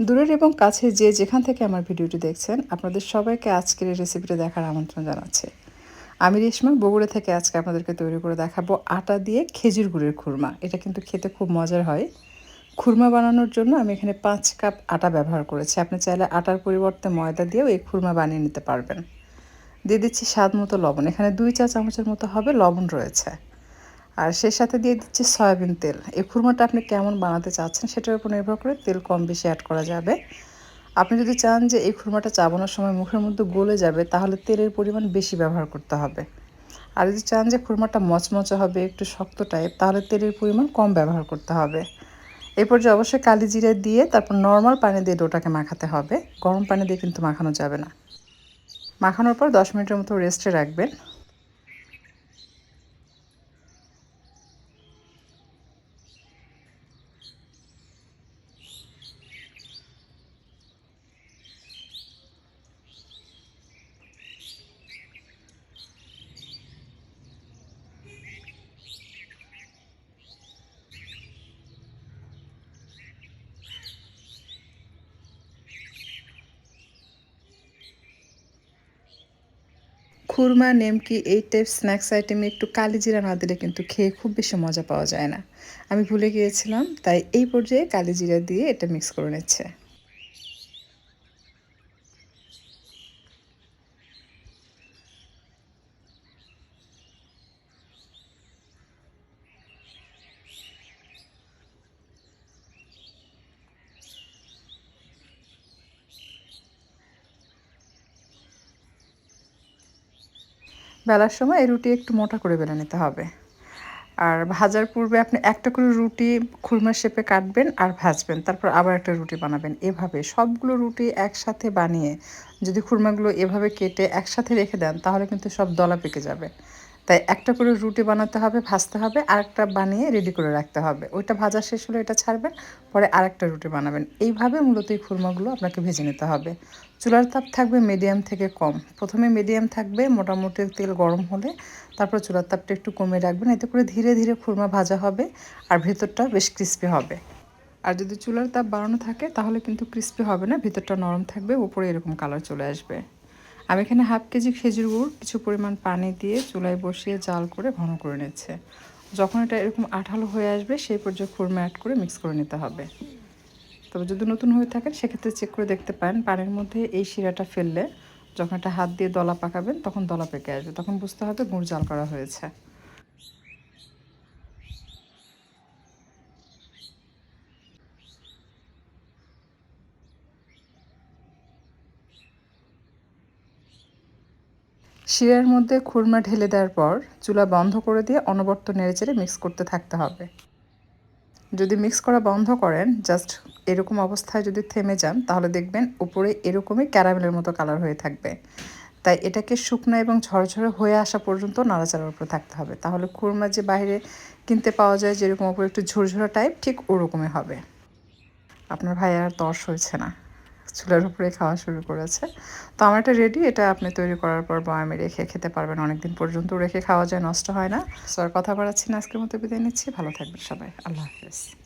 দূরের এবং কাছে যে যেখান থেকে আমার ভিডিওটি দেখছেন, আপনাদের সবাইকে আজকের এই রেসিপিটা দেখার আমন্ত্রণ জানাচ্ছি। আমি রেশমা, বগুড়া থেকে আজকে আপনাদেরকে তৈরি করে দেখাবো আটা দিয়ে খেজুর গুড়ের খুরমা। এটা কিন্তু খেতে খুব মজার হয়। খুরমা বানানোর জন্য আমি এখানে পাঁচ কাপ আটা ব্যবহার করেছি। আপনি চাইলে আটার পরিবর্তে ময়দা দিয়েও এই খুরমা বানিয়ে নিতে পারবেন। দিয়ে দিচ্ছি স্বাদ মতো লবণ। এখানে দুই চা চামচের মতো হবে লবণ রয়েছে। আর সেই সাথে দিয়ে দিচ্ছি সয়াবিন তেল। এই খুরমাটা আপনি কেমন বানাতে চাচ্ছেন সেটার উপর নির্ভর করে তেল কম বেশি অ্যাড করা যাবে। আপনি যদি চান যে এই খুরমাটা চাবানোর সময় মুখের মধ্যে গলে যাবে, তাহলে তেলের পরিমাণ বেশি ব্যবহার করতে হবে। আর যদি চান যে খুরমাটা মচমচে হবে, একটু শক্ত টাইপ তাহলে তেলের পরিমাণ কম ব্যবহার করতে হবে। এরপর যে অবশ্যই কালি জিরে দিয়ে তারপর নর্মাল পানি দিয়ে ডোটাকে মাখাতে হবে। গরম পানি দিয়ে কিন্তু মাখানো যাবে না। মাখানোর পর দশ মিনিটের মতো রেস্টে রাখবেন। খুরমা, নেমকি, এই টাইপ স্ন্যাক্স আইটেমে একটু কালি জিরা না দিলে কিন্তু খেয়ে খুব বেশি মজা পাওয়া যায় না। আমি ভুলে গিয়েছিলাম, তাই এই পর্যায়ে কালি জিরা দিয়ে এটা মিক্স করে নিচ্ছে। বেলার সময় এই রুটি একটু মোটা করে বেলে নিতে হবে। আর ভাজার পূর্বে আপনি একটা করে রুটি খুরমার শেপে কাটবেন আর ভাজবেন, তারপর আবার একটা রুটি বানাবেন। এভাবে সবগুলো রুটি একসাথে বানিয়ে যদি খুরমাগুলো এভাবে কেটে একসাথে রেখে দেন, তাহলে কিন্তু সব দলা পেকে যাবে। তাই একটা করে রুটি বানাতে হবে, ভাজতে হবে, আরেকটা বানিয়ে রেডি করে রাখতে হবে। ওইটা ভাজা শেষ হলে এটা ছাড়বেন, পরে আরেকটা রুটি বানাবেন। এইভাবে মূলত এই খুরমাগুলো আপনাকে ভেজে নিতে হবে। চুলার তাপ থাকবে মিডিয়াম থেকে কম। প্রথমে মিডিয়াম থাকবে, মোটামুটি তেল গরম হলে তারপর চুলার তাপটা একটু কমে রাখবেন। এতে করে ধীরে ধীরে খুরমা ভাজা হবে আর ভেতরটা বেশ ক্রিস্পি হবে। আর যদি চুলার তাপ বাড়ানো থাকে তাহলে কিন্তু ক্রিস্পি হবে না, ভিতরটা নরম থাকবে, উপরে এরকম কালার চলে আসবে। আমি এখানে হাফ কেজি খেজুর গুড়, কিছু পরিমাণ পানি দিয়ে চুলায় বসিয়ে জাল করে ঘন করে নিচ্ছে। যখন এটা এরকম আঠালো হয়ে আসবে, সেই পর্যায়ে খুরমা অ্যাড করে মিক্স করে নিতে হবে। তবে যদি নতুন হয়ে থাকেন সেক্ষেত্রে চেক করে দেখতে পারেন, পানির মধ্যে এই শিরাটা ফেললে যখন এটা হাত দিয়ে দলা পাকাবেন, তখন দলা পেকে আসবে। তখন বুঝতে হবে গুড় জাল করা হয়েছে। শিরার মধ্যে খুরমা ঢেলে দেওয়ার পর চুলা বন্ধ করে দিয়ে অনবর্ত নেড়েচেড়ে মিক্স করতে থাকতে হবে। যদি মিক্স করা বন্ধ করেন জাস্ট এরকম অবস্থায় যদি থেমে যান, তাহলে দেখবেন উপরে এরকমই ক্যারামেলের মতো কালার হয়ে থাকবে। তাই এটাকে শুকনো এবং ঝরঝরে হয়ে আসা পর্যন্ত নাড়াচাড়ার উপরে থাকতে হবে। তাহলে খুরমা যে বাইরে কিনতে পাওয়া যায়, যেরকম উপরে একটু ঝুরঝুরা টাইপ ঠিক ওরকমই হবে। আপনার ভাই আর তর্স হয়েছে না। চুলার উপরে খাওয়া শুরু করেছে। তো আমার এটা রেডি এটা আপনি তৈরি করার পর বয়ামে রেখে খেতে পারবেন। অনেকদিন পর্যন্ত রেখে খাওয়া যায়, নষ্ট হয় না। সবার কথা বাড়াচ্ছি না, আজকের মতো বিদায় নিচ্ছি। ভালো থাকবেন সবাই। আল্লাহ হাফিজ।